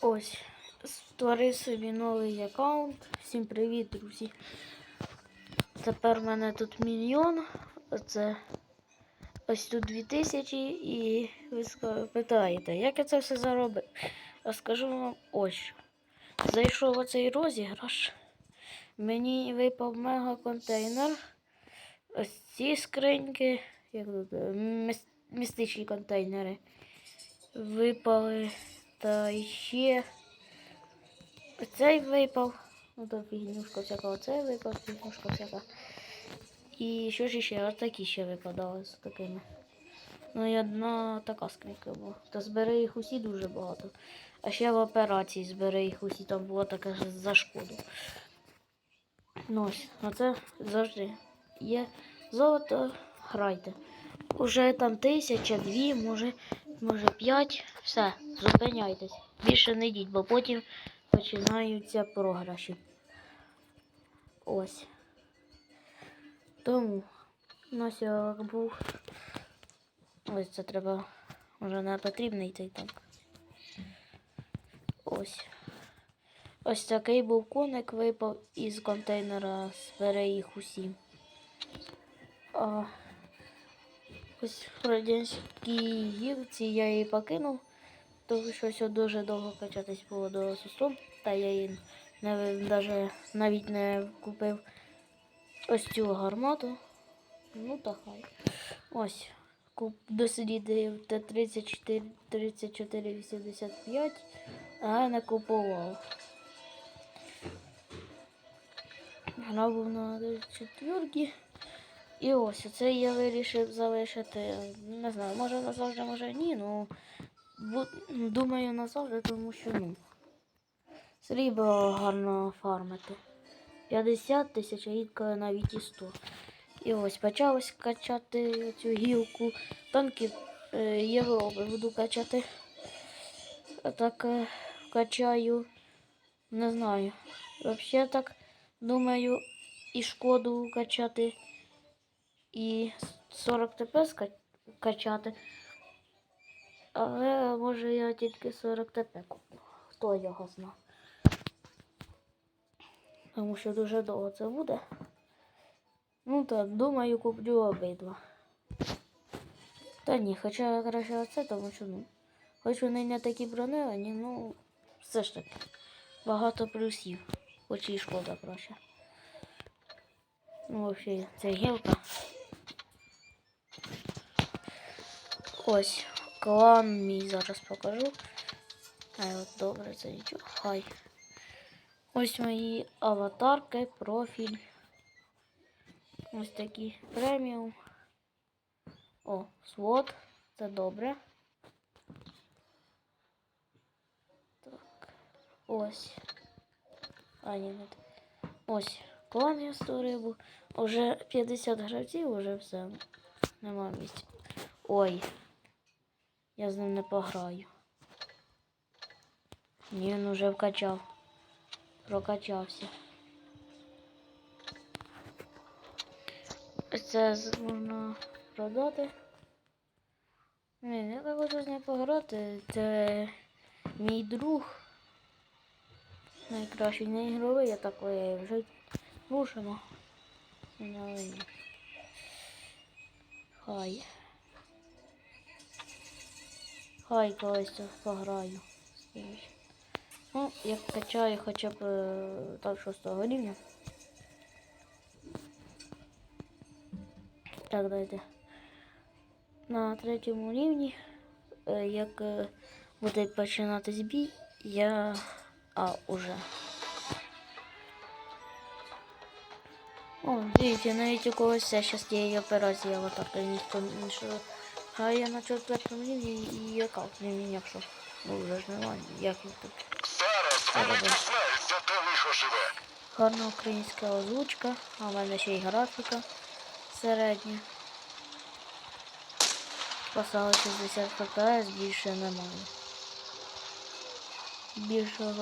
Ось, створив собі новий аккаунт. Всім привіт, друзі. Тепер в мене тут мільйон. Оце ось тут 2000 і ви питаєте, як я це все заробив? А скажу вам ось. Зайшов оцей розіграш. Мені випав мега контейнер. Ось ці скриньки, як тут, е, міс- містичні контейнери. Випали. Та ще цей випав. Ну то фігнюшка всяка, оцей випав, фігнюшка всяка. І що ж ще? Ось такі ще випадали з такими. Ну і одна така скринька була. Та збери їх усі дуже багато. А ще в операції збери їх усі, там було таке ж за шкоду. Ну ось, оце завжди є золото, грайте. Уже там тисяча, дві, може, може п'ять. Все, зупиняйтесь. Більше не йдіть, бо потім починаються програші. Ось. Тому нас був. Ось це треба. Вже не потрібно йти так. Ось. Ось такий був коник випав із контейнера, збере їх усі. А, ось в радянській гілці я її покинув, тому що все дуже довго качатись було до сусу, та я її не, даже, навіть не купив ось цю гармату. Ну та хай. Ось. Дослідив Т-34 3485, а не купував. Грав був на четвірки. І ось оце я вирішив залишити. Не знаю, може назавжди, може ні, ну думаю назавжди, тому що ну. Срібло гарно фармити. 50 тисяч, а рідко навіть і 100. І ось почалось качати цю гілку. Танки е, Європи буду качати. А Так е, качаю. Не знаю. Взагалі так думаю і шкоду качати, і 40 ТП ска- качати. Але може я тільки 40 ТП куплю. Хто його зна. Тому що дуже довго це буде. Ну так, думаю, куплю обидва. Та ні, хоча краще оце, тому що ну. Хоч вони не такі бронировані, ну все ж таки. Багато плюсів. Хоч і шкода краще. Ну, взагалі, це гілка. Ось, клан мій зараз покажу. Ай, от добре, нічого. Хай. Ось мої аватарки, профіль. Ось такі преміум. О, свод. Це добре. Так. Ось. А, ні, не так. Ось. Клан я створив. Уже 50 гравців, уже все. Нема місця. Ой. Я з ним не пограю. Ні, він уже вкачав. Прокачався. Це можна продати. Ні, я так хочу з ним пограти. Це мій друг. Найкращий не ігровий, я такий вже рушимо. Хай. Хай колись пограю. Ну, я качаю хоча б е, так шостого рівня. Так, дайте. На третьому рівні, е, як е, буде починатись бій, я. А, уже. О, дивіться, навіть у когось зараз є операція аватарка, ніхто іншого. А я на четвертому рівні і аккаунт не мінявшов. Ну вже ж немає, як він тут. Зараз вони дізнаються, де лихо живе. Гарна українська озвучка, а в мене ще й графіка середня. Поставили 60 FPS, більше немає. Більшого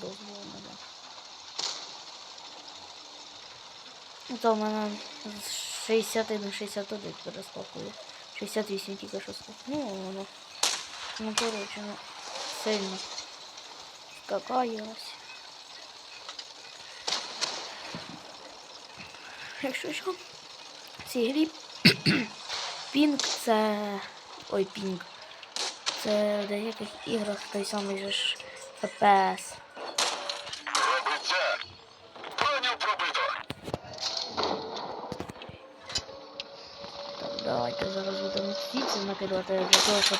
дозволу немає. То в мене з 60 на 61 перескакує. 68 тільки що. Ну, воно. Ну, коротше, ну, сильно. скакає. Якщо що, в грі пінг це. Ой, пінг. Це в деяких іграх той самий же ж FPS. Пробиття. Броню пробито. Так, давайте зараз будемо накидати для того, щоб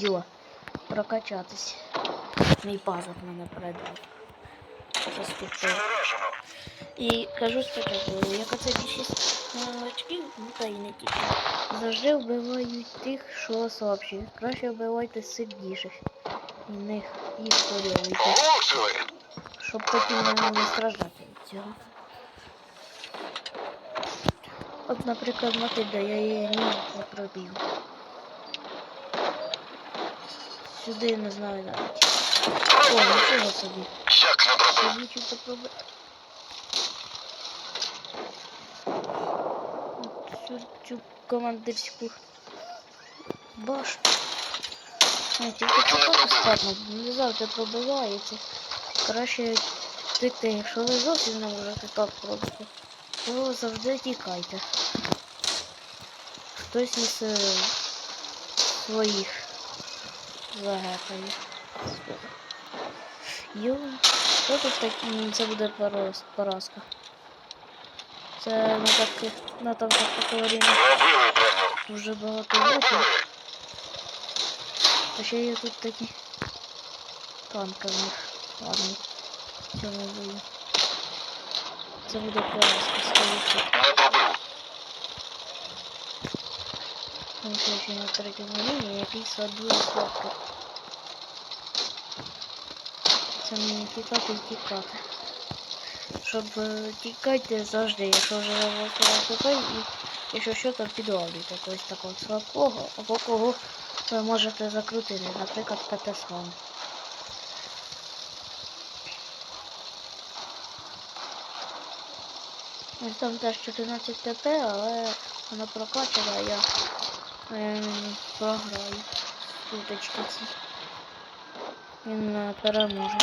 йо, прокачатись. Мій пазик мене передав. І кажу спочатку, як оце більшість новачків, ну та й не тільки. Завжди вбивають тих, що слабші. Краще вбивайте сильніших. І них полювайте. Влучили. Щоб потім не страждати. От, наприклад, Матильда, я її ні не пробив. Сюди не знаю навіть. О, нічого собі. Як не пробив. Чуть попробуй. Цю, цю командирську башню. Не, тільки такого складно, не завжди пробивається. Краще тикти, якщо ви зовсім не можете так пробити, то завжди тікайте. Хтось із своїх загекає. Йо, що тут такі? М, Це буде поразка. Це на так на танках броню. дуже багато років. А ще є тут такі танки в них. Ладно. в Цьому бою. Це буде поразка, скоріше. Не пробив. Що ще на третьому рівні який садує слабко. Це мені тікати і тікати. Щоб е, тікати завжди, якщо вже ВП, і якщо що, то підловлюйте когось такого слабкого, або кого ви можете закрутити, наприклад, ПТСМ. Там теж 14 ТП, але вона прокачана, я ем, програю суточки ці. Він е, переможе.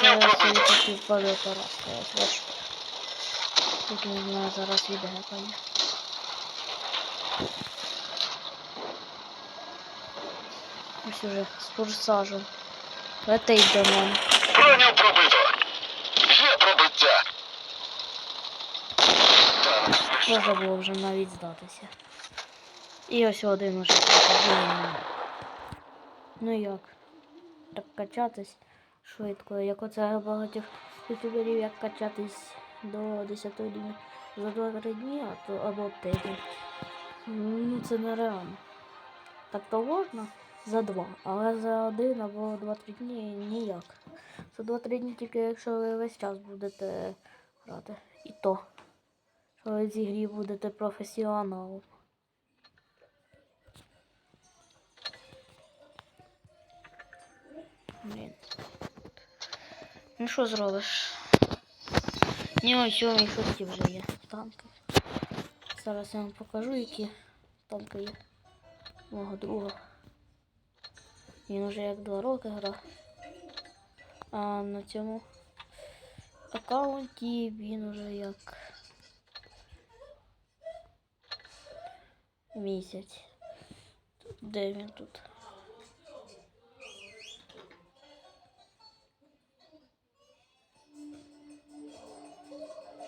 Це пробито. все-таки впаде поразка, ось бачите. Тут мене зараз відгепає. Ось уже з форсажем. Летить до мене. Броню пробито. Є пробиття. Можна було вже навіть здатися. І ось один уже. Ну як? Так качатись швидко. Як оце багатьох ютуберів, як качатись до 10 рівня за 2-3 дні, а то або тиждень. Ну це нереально. Так то можна за два, але за один або 2-3 дні ніяк. За 2-3 дні тільки якщо ви весь час будете грати. І то. Що ви в грі будете професіоналом. Ну що зробиш? Ні, ось сьомій шості вже є танки. Зараз я вам покажу, які танки є. Мого друга. Він вже як два роки грав. А на цьому аккаунті він уже як місяць. Де він тут?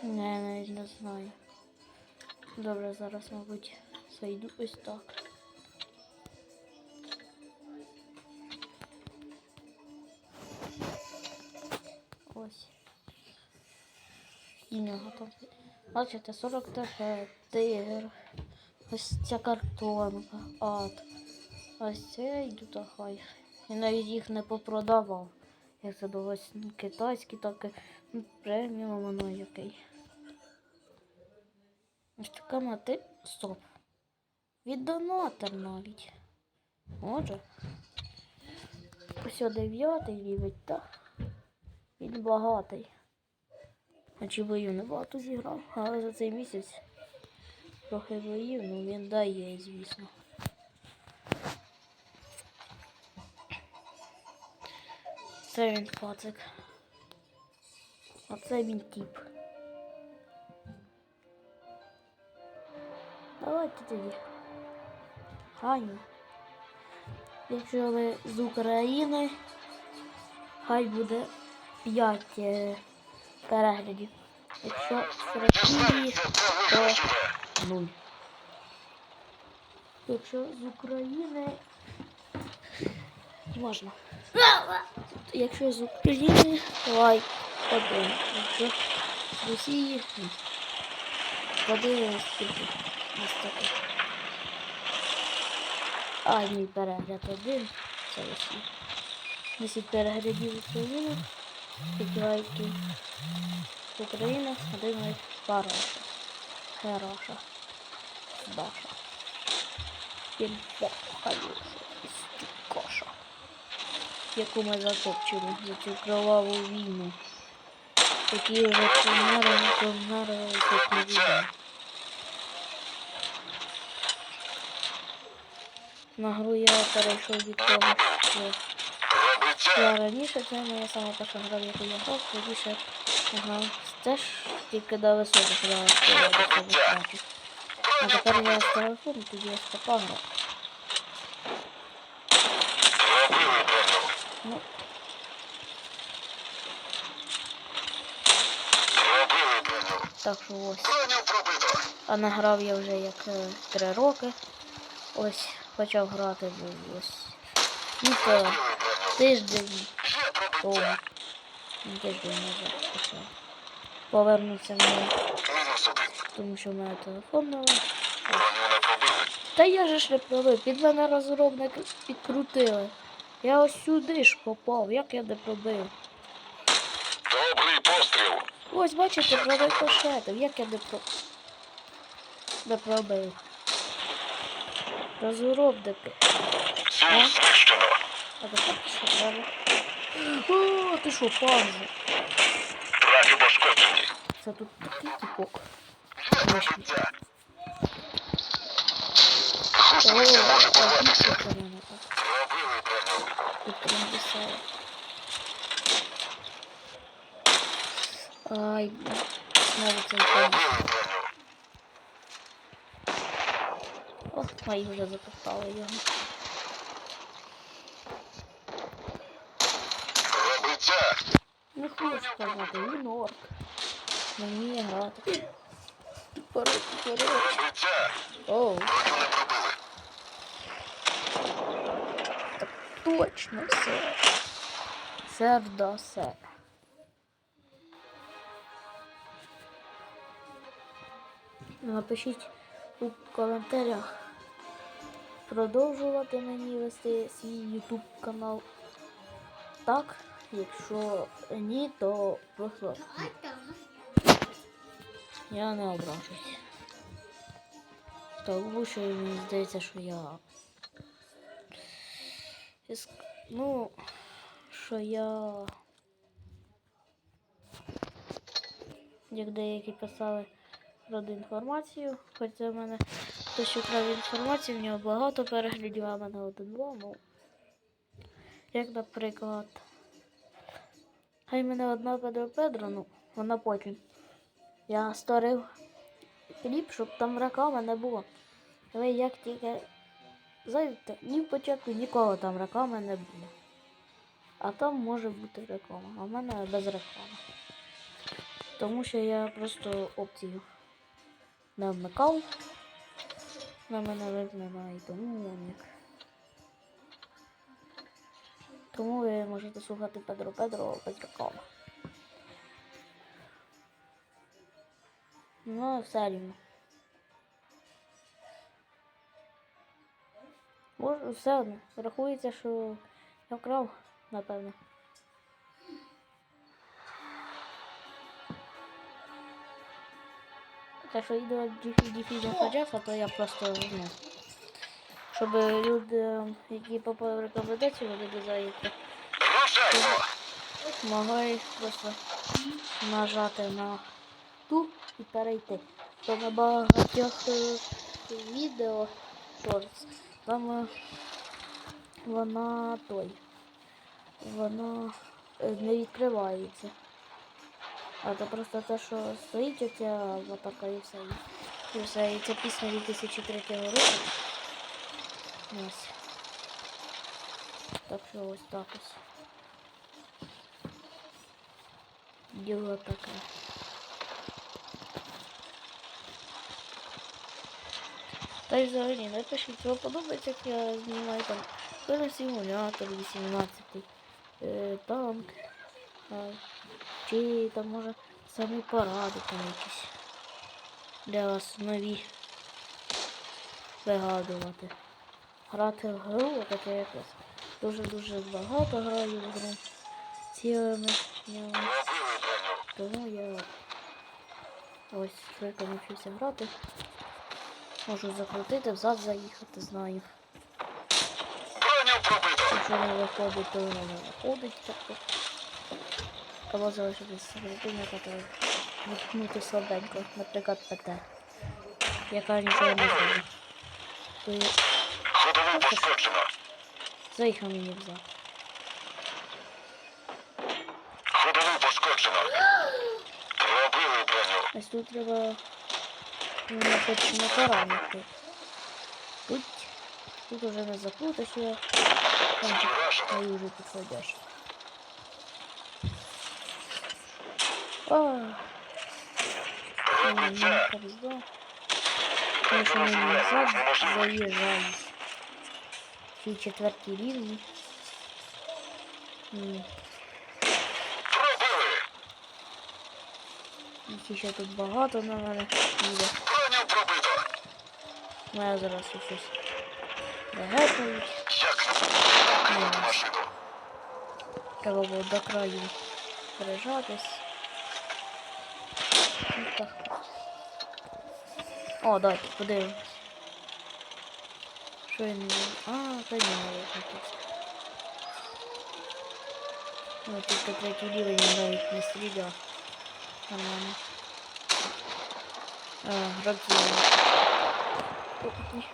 Не, навіть не знаю. Добре, зараз, мабуть, зайду ось так. Ось. І нього там. Бачите, 40 ТП, тигр. Ось ця картонка, ад. Ось це йду та хай. Я навіть їх не попродавав. Як це було ось китайські, так і преміум воно який. Ось така мати. Стоп. Віддонатор навіть. Може. Ось дев'ятий рівень, так. Він багатий. Бою не багато зіграв, але за цей місяць трохи боїв, ну він дає, звісно. Оце він пацик. Оце він тип. Давайте тоді. Ганю. Якщо ви з України, хай буде 5 е, переглядів. Якщо з Росії, Дізнайся, 0. Якщо з України можна. Якщо з України, лайк один. Якщо з Росії, ні. Подивимось скільки нас таке. А, мій перегляд один. Це Росія. 10 переглядів України, 5 лайків з України, один лайк Параша. Хороша. Даша. Кільпохаю. Коша. Яку ми затопчили за цю кроваву війну. Такі вже не померли, як не відомо. На гру я перейшов від того, що. Я раніше це моя сама перша гра, в яку я грав, я грав теж тільки до високих грав. А тепер я з телефону, тоді я з ПК грав. Ну, так що ось. А награв я вже як е, три роки. Ось почав грати ось. Ну то. Тиждень тому. Ну, Тиждень назад почав. Повернувся мені, тому що в мене телефон новий. Та я же ж не пробив, під мене розробник підкрутили. Я ось сюди ж попав, як я не пробив. Добрий постріл. Ось бачите, прорикошетив, як я не про... не пробив. Розробники. Ціль знищено. А тепер що треба? О, ти що, панза? Трафі пошкоджені. Це тут такий тіпок. Є пробиття. О, Гусениця може а порватися. звідки це мене так? Пробили броню. Тут прям весело. Ай, знову цей панза. Пробили броню. О, мої вже запитали його. Пробиття. Не хочу сказати, він орк. Не вміє грати. Вперед, вперед. Оу, так точно все. Сер да сер. Напишіть у коментарях. Продовжувати мені вести свій YouTube канал. Так, якщо ні, то просто я не ображусь. Тому що мені здається, що я. Ну, що я. Як деякі писали проти інформацію, хоча в мене хтось що крав інформацію, в нього багато переглядів, а мене один-два, ну. Як, наприклад. Хай мене одна Педро ну, вона потім. Я створив кліп, щоб там реклами не було. Ви як тільки зайдете, ні в початку ніколи там реклами не буде. А там може бути реклама, а в мене без реклами. Тому що я просто опцію не вмикав. На мене вимкнена і тому як. Тому ви можете слухати Педро Педро без реклами. Ну, все рівно. Може, все одно. Рахується, що я вкрав, напевно. Те, що відео діфі заходжався, то я просто, ну, щоб люди, які попали в рекомендацію, вони Рушаймо. могли просто нажати на ту і перейти. То на багатьох е, відео шортс, там е, вона той. Вона е, не відкривається. А це просто те, що стоїть оця аватарка і все. І все. І це пісня 2003 року. Ось. Так що ось так ось. Діло таке. Та й взагалі напишіть, вам подобається, як я знімаю там Пилий симулятор 18, е, танк, а, чи там може самі поради там якісь для вас нові вигадувати. Грати в гру, таке якось дуже-дуже багато граю в гру цілими днями. Тому я ось тільки навчився грати. Можу закрутити, взад заїхати, знаю. Якщо не виходить, то воно не виходить. Тобто. Або залишитися серединника, то відкнути слабенько, наприклад, ПТ. Яка нічого не робить. То я Ходову пошкоджено. заїхав мені взад. Ходову пошкоджено. Пробили броню. Ось тут треба на точно поранити. Тут, тут уже не закрутишся. Там вражено. Твои уже подходишь. А, Пробиття. повезло. Конечно, мы назад заезжали. Ці четверті рівні. М, Їх ще тут багато на мене буде. Пробито. Мене зараз щось Ні. Треба було до краю пережатись. Ну. О, давайте подивимось. Що він. А, та ні, не викрутився. Ну, тільки третій рівень він навіть не стріляв. Нормально. А, гравці. Опитні.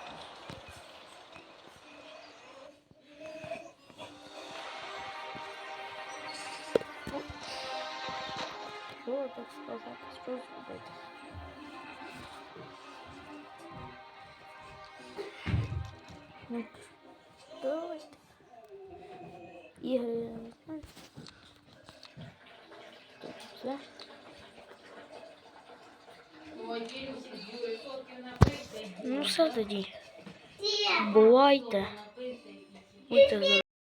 Що так сказати? Що зробити? Ну, давайте. Ігри, я не знаю. Все. Ну все тоді. Бувайте. Будьте здорові.